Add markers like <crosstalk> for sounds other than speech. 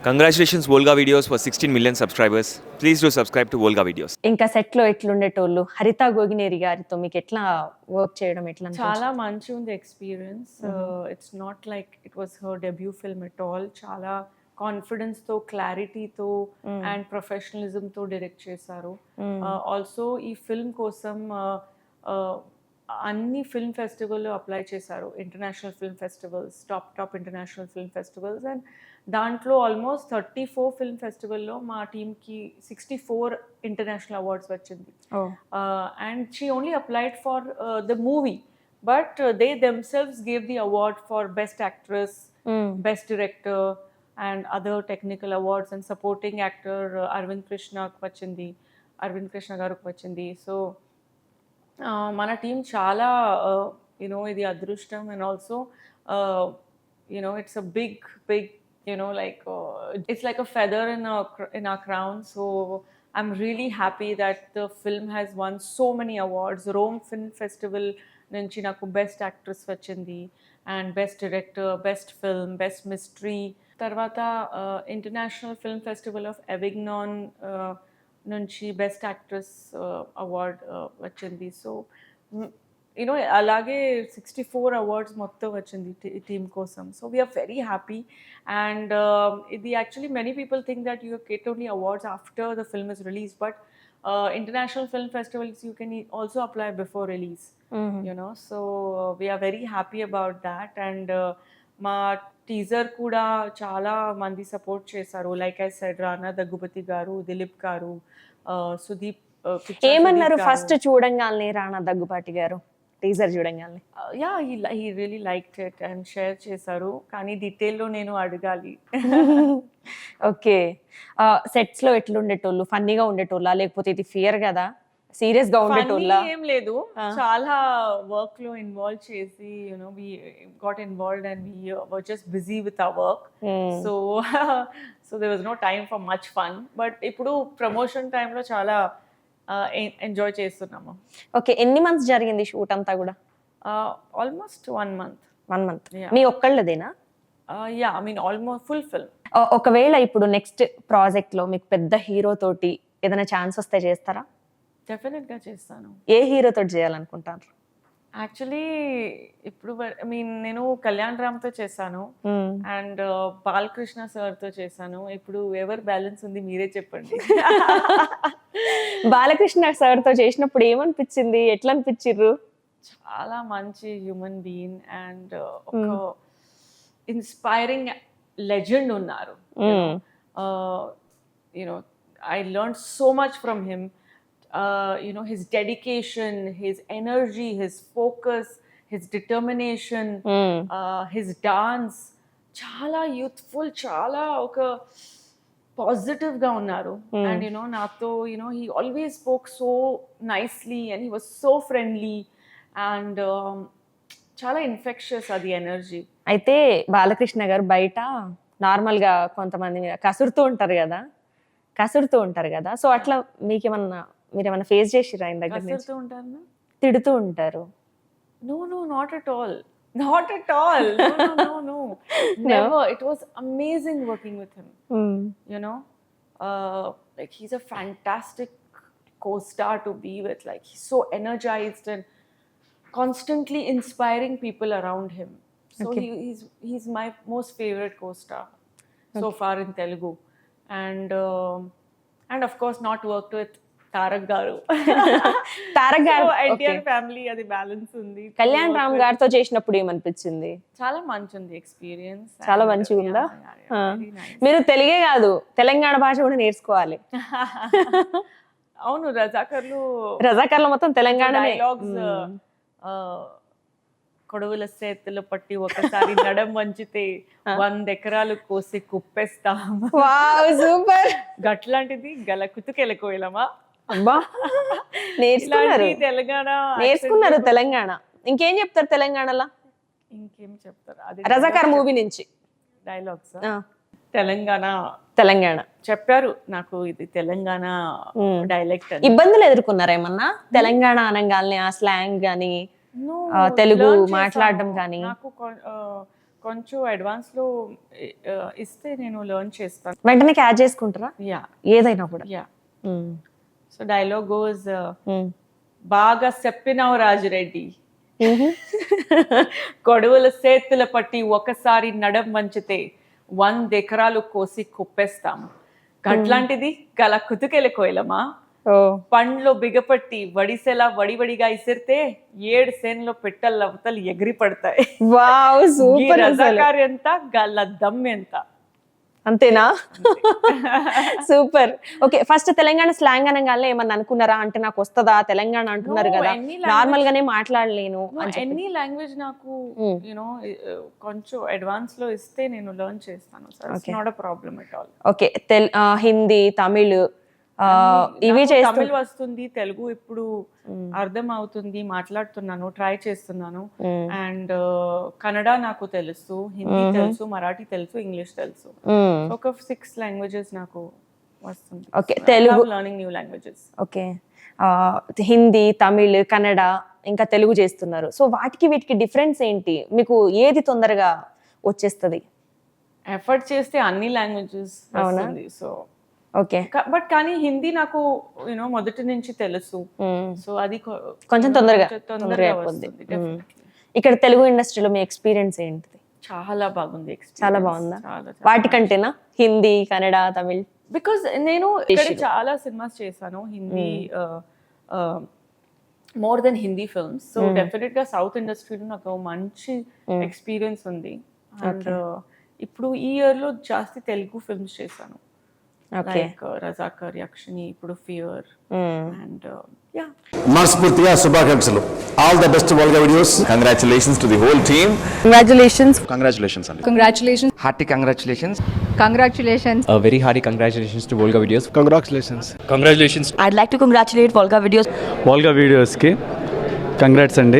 Congratulations, Volga Videos, for 16 million subscribers. Please do subscribe to Volga Videos. ఇంకా సెట్లో ఎట్లుండేటోళ్ళు? హరిత గోగినేరి గారితో మీకు ఎట్లా వర్క్ చేయడం ఎట్లా? చాలా మంచి ఉంది experience it's not like it was her debut film at all చాలా కాన్ఫిడెన్స్తో క్లారిటీతో అండ్ ప్రొఫెషనలిజంతో డైరెక్ట్ చేశారు. ఆల్సో ఈ ఫిల్మ్ కోసం uh, uh, అన్ని ఫిల్మ్ ఫెస్టివల్లో అప్లై చేశారు. International film festivals top top international film festivals and దాంట్లో ఆల్మోస్ట్ థర్టీ ఫోర్ ఫిల్మ్ ఫెస్టివల్లో మా టీమ్కి సిక్స్టీ ఫోర్ ఇంటర్నేషనల్ అవార్డ్స్ వచ్చింది. And she only applied for the movie but they themselves gave the award for best actress best director and other technical awards and supporting actor Arvind కృష్ణకు వచ్చింది. అరవింద్ కృష్ణ గారికి వచ్చింది. So మన team చాలా you know ఇది అదృష్టం and also you know it's a big big you know like it's like a feather in in a crown so I'm really happy that the film has won so many awards Rome film festival నుంచి నాకు best actress వచ్చింది and best director best film best mystery తర్వాత international film festival of Avignon నుంచి best actress award వచ్చింది. So you know అలాగే sixty four awards మొత్తం వచ్చింది team కోసం. So we are very happy and ఇది actually many people think that you get only awards after the film is release but international film festivals you can also apply before release hmm. you know. So uh, we are very మా teaser కూడా చాలా మంది support చేశారు. Like I said Rana Daggubati garu Dilip garu Sudeep ఏమన్నారు. First చూడంగానే Rana Daggubati garu? Teaser చూడంగానే li- he really liked it and share చేశారు. కానీ డీటెయిల్లో నేను అడగాలి. <laughs> ఓకే సెట్స్లో ఎట్లుండేటోళ్ళు? ఫన్నీగా ఉండేటోళ్ళా? లేకపోతే ఇది ఫియర్ కదా? సీరియస్గా ఉండేటోళ్ళ. ఏం లేదు. చాలా వర్క్లో ఇన్వాల్వ్ చేసి you know we got involved and we were just busy with our work so so there was no time for much fun but ఇప్పుడు ప్రమోషన్ టైంలో చాలా ఎంజాయ్ చేస్తున్నాము. ఓకే ఎన్ని మంత్స్ జరిగింది షూట్ అంతా కూడా? Almost one month one month. Me ఒక్కళ్ళదేనా? Yeah I mean almost full film ఒకవేళ ఇప్పుడు నెక్స్ట్ ప్రాజెక్ట్లో మీకు పెద్ద హీరో తోటి ఏదైనా ఛాన్స్ వస్తే చేస్తారా? డెఫినెట్గా చేస్తాను. ఏ హీరో తోటి చేయాలనుకుంటారు? యాక్చువల్లీ ఇప్పుడు ఐ మీన్ నేను కళ్యాణ్ రామ్తో చేశాను. అండ్ బాలకృష్ణ సార్తో చేశాను. ఇప్పుడు ఎవరు బ్యాలెన్స్ ఉంది మీరే చెప్పండి. <laughs> బాలకృష్ణ సార్తో చేసినప్పుడు ఏమనిపించింది? ఎట్లా అనిపించిర్రు చాలా మంచి హ్యూమన్ బీయింగ్ అండ్ ఒక ఇన్స్పైరింగ్ లెజెండ్ ఉన్నారు. You know I learn so much from him you know his dedication his energy his focus his determination hmm. His dance చాలా యూత్ఫుల్ చాలా ఒక పాజిటివ్గా ఉన్నారు. అండ్ యునో నాతో you know he always spoke so nicely and he was so friendly and చాలా infectious అది energy అయితే బాలకృష్ణ గారు బయట నార్మల్గా కొంతమంది మీద కసురుతూ ఉంటారు కదా కసురుతూ ఉంటారు కదా. సో అట్లా మీకేమన్నా మీరేమన్నా ఫేస్ చేసిరా ఆయన దగ్గర నుంచి కసురుతూ ఉంటారు తిడుతూ ఉంటారు No, no, not at all. Not at all. No, no, no, no. Never. It was amazing working with him. Hmm. You know, uh, like he's a fantastic co-star to be with. Like he's so energized and constantly inspiring people around him. So Okay. he, he's he's my most favorite co-star so far in Telugu, and um, and of course not worked with Tarak Garu. Tarak garu NTR family అది balance ఉంది. కళ్యాణ్ రామ్ గారితో చేసినప్పుడు ఏమనిపించింది? చాలా మంచి ఉంది experience చాలా మంచిగా ఉందా. మీరు తెలుగే కాదు తెలంగాణ భాష కూడా నేర్చుకోవాలి. అవును రజాకర్లు రజాకర్ల మొత్తం తెలంగాణ డైలాగ్స్ కొడవల చేతులు పట్టి ఒకసారి నడం వంచితే వంద ఎకరాలు కోసి కుప్పేస్తాం. సూపర్. గట్లాంటిది గల కుతుకెళ్ళకోయలమా అబ్బా నేర్చుకున్నారు. తెలంగాణ నేర్చుకున్నారు తెలంగాణ. ఇంకేం చెప్తారు తెలంగాణలో? ఇంకేం చెప్తారు? అది రజాకార్ మూవీ నుంచి. డైలాగ్స్ తెలంగాణ. తెలంగాణ. చెప్పారు నాకు ఇది తెలంగాణ. డైలెక్ట్ ఇబ్బందులు ఎదుర్కొన్నారా ఏమన్నా? తెలంగాణ అనగానే ఆ స్లాంగ్ ఆ, తెలుగు. మాట్లాడడం కానీ. నాకు కొంచెం అడ్వాన్స్లో ఇస్తే నేను లెర్న్ చేస్తాను. వెంటనే క్యాచ్ చేసుకుంటారా? యా ఏదైనా కూడా? Yeah. So dialogue goes hmm. బాగా చెప్పినావు రాజురెడ్డి. కొడవల <laughs> సేతుల పట్టి ఒకసారి నడం వంచితే వంద ఎకరాలు కోసి కుప్పేస్తాము. అట్లాంటిది గల కుతుకెళ్ళి కోయలమా? పండ్లో బిగపట్టి వడిసెలా వడివడిగా ఇసిరితే ఏడు సేన్లో పెట్టెల అవతలు ఎగిరి పడతాయి ఎంత గల్ల దమ్ ఎంత అంతేనా? Super. Okay first Telangana slang అనగానే ఏమన్నా అనుకున్నారా? అంటే నాకు వస్తుందా? తెలంగాణ అంటున్నారు కదా. నార్మల్ గానే మాట్లాడలేను అని చెప్పి. ఎనీ లాంగ్వేజ్ నాకు Hmm. యూనో కొంచెం అడ్వాన్స్లో ఇస్తే నేను లెర్న్ చేస్తాను not a problem at all okay Hindi Tamil ఇవి తమిళ్ వస్తుంది తెలుగు ఇప్పుడు అర్థం అవుతుంది మాట్లాడుతున్నాను ట్రై చేస్తున్నాను. అండ్ కన్నడ నాకు తెలుసు హిందీ తెలుసు మరాఠీ తెలుసు ఇంగ్లీష్ తెలుసు. ఒక సిక్స్ లాంగ్వేజెస్ నాకు వస్తుంది okay Telugu. Learning new languages okay. Hindi Tamil Kannada ఇంకా తెలుగు చేస్తున్నారు. సో వాటికి వీటికి డిఫరెన్స్ ఏంటి? మీకు ఏది తొందరగా వచ్చేస్తుంది? ఎఫర్ట్ చేస్తే అన్ని లాంగ్వేజెస్ వస్తుంది. సో ఓకే బట్ కానీ హిందీ నాకు యూనో మొదటి నుంచి తెలుసు. సో అది కొ- కొంచెం తొందరగా తొందరగా definitely. ఇక్కడ తెలుగు ఇండస్ట్రీలో మీ ఎక్స్పీరియన్స్ ఏంటిది? చాలా బాగుంది. చాలా బాగుందా? వాటికంటేనా? హిందీ కన్నడ తమిళ్? బికాస్ నేను ఇక్కడ చాలా సినిమాస్ చేశాను Hindi more than Hindi films so డెఫినెట్గా సౌత్ ఇండస్ట్రీలో నాకు మంచి ఎక్స్పీరియన్స్ ఉంది. అండ్ ఇప్పుడు ఈ ఇయర్లో జాస్తి తెలుగు ఫిల్మ్స్ చేశాను. లైక్ రజాకర్ యక్షిని ఇప్పుడు ఫియర్ అండ్ యా మనస్ఫూర్తిగా శుభాకాంక్షలు all the best Volga videos Congratulations to the whole team. Congratulations. Congratulations, Anil. Congratulations. Hearty congratulations. Congratulations. A very hearty congratulations to Volga Videos. Congratulations. I'd like to congratulate Volga Videos. Volga వీడియోస్కి congrats అండి